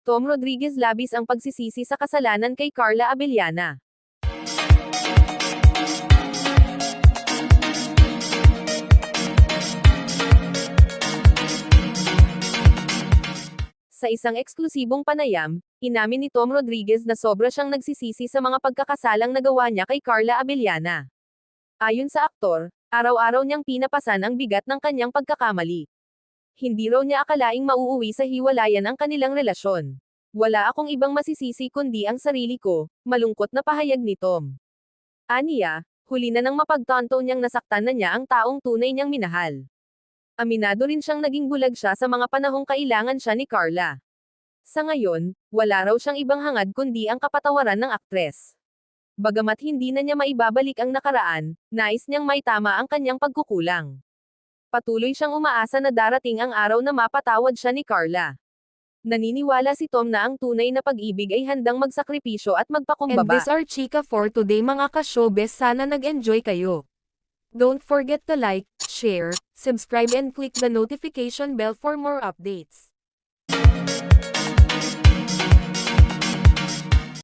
Tom Rodriguez labis ang pagsisisi sa kasalanan kay Carla Abellana. Sa isang eksklusibong panayam, inamin ni Tom Rodriguez na sobra siyang nagsisisi sa mga pagkakasalang nagawa niya kay Carla Abellana. Ayon sa aktor, araw-araw niyang pinapasan ang bigat ng kanyang pagkakamali. Hindi raw niya akalaing mauuwi sa hiwalayan ang kanilang relasyon. Wala akong ibang masisisi kundi ang sarili ko, malungkot na pahayag ni Tom. Aniya, huli na nang mapagtanto niyang nasaktan na niya ang taong tunay niyang minahal. Aminado rin siyang naging bulag siya sa mga panahong kailangan siya ni Carla. Sa ngayon, wala raw siyang ibang hangad kundi ang kapatawaran ng aktres. Bagamat hindi na niya maibabalik ang nakaraan, nais niyang maitama ang kanyang pagkukulang. Patuloy siyang umaasa na darating ang araw na mapatawad siya ni Carla. Naniniwala si Tom na ang tunay na pag-ibig ay handang magsakripisyo at And magpakumbaba. this are chika for today mga ka-showbiz sana nag-enjoy kayo. Don't forget to like, share, subscribe and click the notification bell for more updates.